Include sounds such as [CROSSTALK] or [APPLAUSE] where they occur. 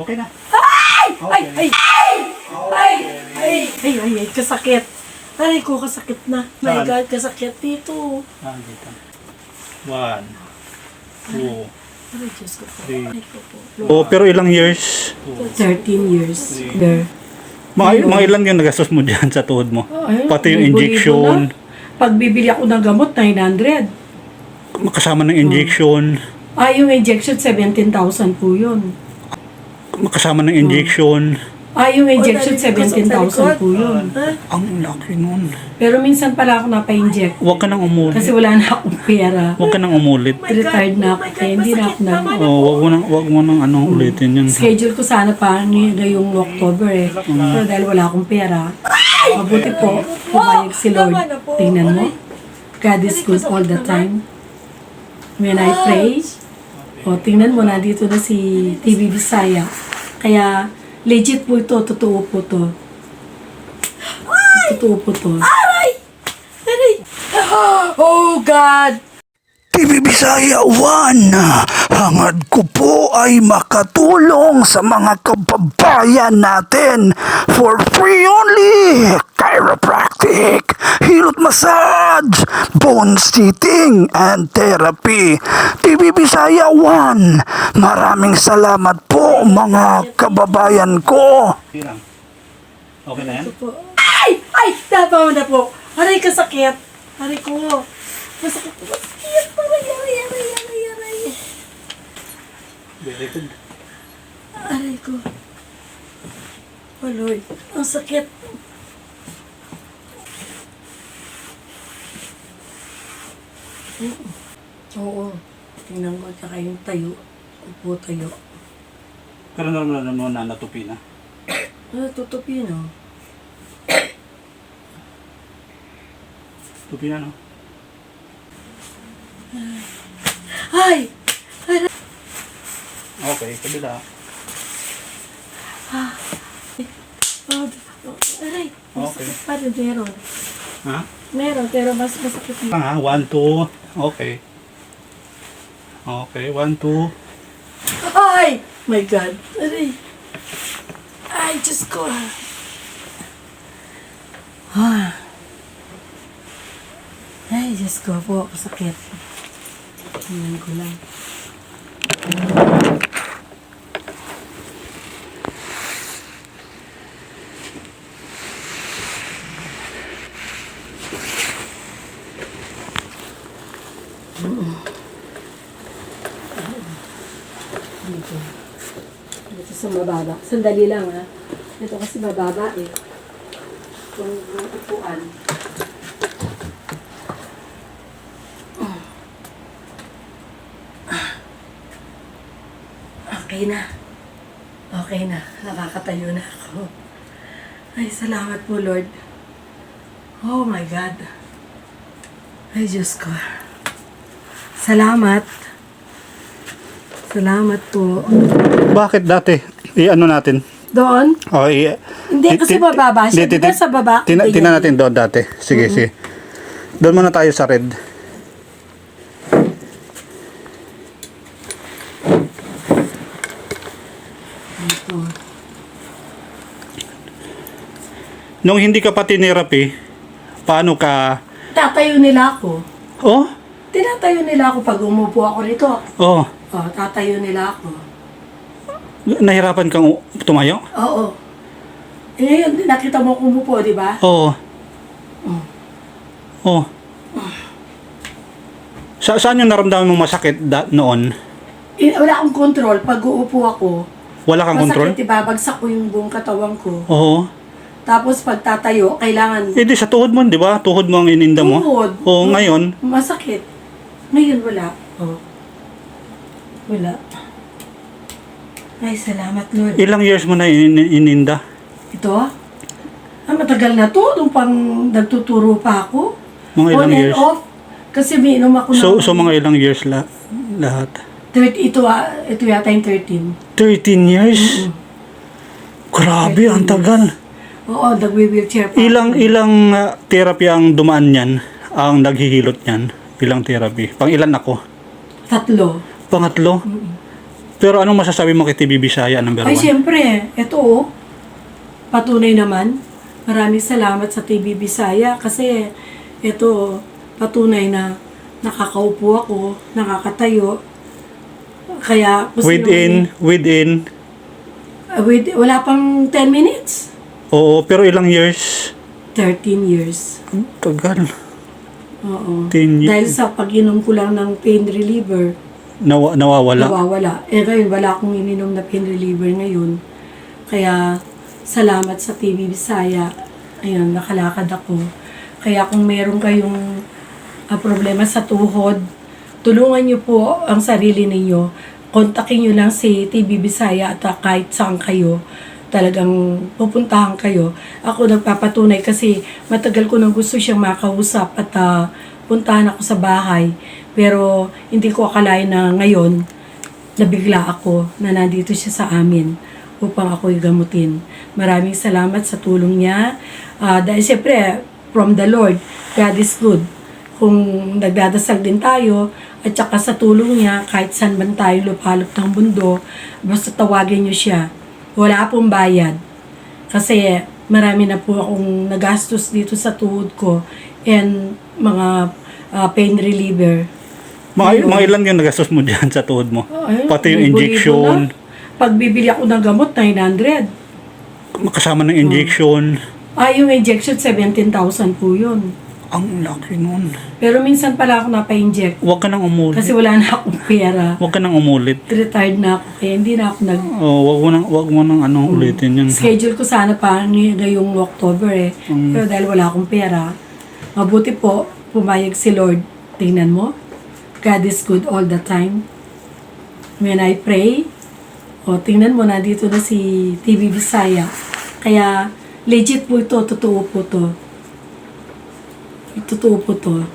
Okay na. Ay! Ay! Okay. Ay! Ay! Ay! Ay! Ay! Ay! Kasakit. Aray ko, kasakit na. My Saan? God, kasakit dito. Ah, dito. One. Two. Aray, Diyos ko po. Three. Aray ko po. Oh, pero ilang years? 13 years. There. Mga, mga ilan yung nagastos mo dyan sa tuhod mo? Ay, Pati yung libo-libo injection. na. Pag bibili ako ng gamot, 900. Kasama ng injection. Ay, yung injection, 17,000 po yun. Kasama ng injection. Ay, yung injection, 17,000 po yun. Ang laki nun. Pero minsan pala ako napa-inject. Huwag ka nang umulit. Kasi wala na akong pera. Huwag ka nang umulit. Retired na ako. Kaya hindi na ako na... Oh, wag mo nang wag mo nang ano ulitin yun. Schedule ko sana pa ngayong October eh. Pero dahil wala akong pera, mabuti po, pumayag si Lord. Tingnan mo. God is good all the time. When I pray, o tingnan mo, nandito na si TV Bisaya. Kaya, legit po ito, totoo po to. Totoo po to. Oh God! TV Bisaya 1, hangad ko po ay makatulong sa mga kababayan natin for free only. Chiropractic, hilot massage, bone sitting, and therapy. TV Bisaya 1, maraming salamat po mga kababayan ko. Okay na yan? Ay! Ay! Dabaw na po! Aray, kasakit! Aray ko! Masakit! Masakit! Aray, aray, aray, aray, aray! Aray ko! Lord, ang sakit! Oo. Tingnan mo, tsaka yung tayo. Upo tayo. Pero normal naman na natupi na. [COUGHS] Ah, tutupi, no? [COUGHS] Tupi na no? [SIGHS] Ay! Okay, kabila. Oh, aray! Okay. Masakit pa rin meron. Ha? Meron, pero mas masakit na. Ah, one, two. Okay. Okay, one, two. Ay! My God! Aray! Ay, Diyos ko! Ah. Ay, Diyos ko po. Sakit. Tingnan ko lang. Dito. Dito sa mababa. Sandali lang ha. Ito kasi mababa eh. Kung upuan. Okay na. Okay na. Nakakatayo na ako. Ay, salamat po, Lord. Oh my God. Ay, Diyos ko. Salamat. Salamat po. Bakit dati? I-ano natin? Doon? Oh, i- Hindi, kasi bababa siya. Di ba sa baba? Tina, Ganyan. tina natin doon dati. Sige, sige. Doon muna tayo sa red. Ito. Nung hindi ka pa tinerapi, paano ka... Tatayo nila ako. Oh? Tinatayo nila ako pag umupo ako rito. Oh. Oh, tatayo nila ako. Nahirapan kang u- tumayo? Oo. Eh, ngayon, nakita mo kung umupo, di ba? Oo. Oh. Sa saan yung naramdaman mong masakit da- noon? Eh, wala akong control. Pag uupo ako, Wala kang control? masakit, diba? Bagsak ko yung buong katawan ko. Oo. Tapos pag tatayo, kailangan Eh di sa tuhod mo, di ba? Tuhod mo ang ininda mo. Tuhod. Oo, ngayon. masakit. Ngayon, wala. Oh. Wala. Ay, salamat, Lord. Ilang years mo na in- ininda? Ito? Ah, matagal na to. Nung pang nagtuturo pa ako. Mga ilang On and years? off. Kasi may inom ako So, ng... so mga ilang years la lahat? 30, ito, ah, ito yata yung 13. 13 years? Grabe, ang tagal. Oo, nagwi-wheelchair pa. Ilang ilang uh, therapy ang dumaan niyan, ang naghihilot niyan? Ilang therapy? Pang ilan ako? Tatlo. Pangatlo? Pero anong masasabi mo kay TV Bisaya number Ay, one? siyempre, ito oh, patunay naman. Maraming salamat sa TV Bisaya kasi ito, patunay na nakakaupo ako, nakakatayo. Kaya, Within, within, may- uh, with, wala pang 10 minutes. oo, pero ilang years? 13 years. Tagal. Oo. 10 Dahil years. sa pag-inom ko lang ng pain reliever, Nawa, nawawala. nawawala. Eh ngayon, wala akong ininom na pain reliever ngayon. Kaya, salamat sa TV Bisaya. Ayun, nakalakad ako. Kaya kung meron kayong ah, problema sa tuhod, tulungan niyo po ang sarili ninyo. Kontakin niyo lang si TV Bisaya at ah, kahit saan kayo talagang pupuntahan kayo. Ako nagpapatunay kasi matagal ko nang gusto siyang makausap at ah, puntahan ako sa bahay. Pero hindi ko akalain na ngayon nabigla ako na nandito siya sa amin upang ako'y gamutin. Maraming salamat sa tulong niya. Ah, dahil siyempre, from the Lord, God is good. Kung nagdadasal din tayo, at saka sa tulong niya, kahit saan man tayo lupalop ng mundo, basta tawagin niyo siya. Wala pong bayad. Kasi marami na po akong nagastos dito sa tuhod ko and mga ah, pain reliever. Mga, Ayun. mga ilan yung nagastos mo dyan sa tuhod mo? Ay, Pati yung injection, na. Pag bibili ako ng gamot, 900. kasama ng injection. Ay, yung injection, 17,000 po yun. Ang laki nun. Pero minsan pala ako napa-inject. Huwag ka nang umulit. Kasi wala na akong pera. Huwag ka nang umulit. Retired na ako. Kaya hindi na ako nag... Oh, wag mo nang wag mo nang ano ulitin 'yun. Schedule ko sana pa ng- ngayong October eh. Mm. Pero dahil wala akong pera, mabuti po, pumayag si Lord. Tingnan mo. God is good all the time. When I pray, o tingnan mo, nandito na si TV Bisaya. Kaya legit po ito, totoo po to. Totoo po to.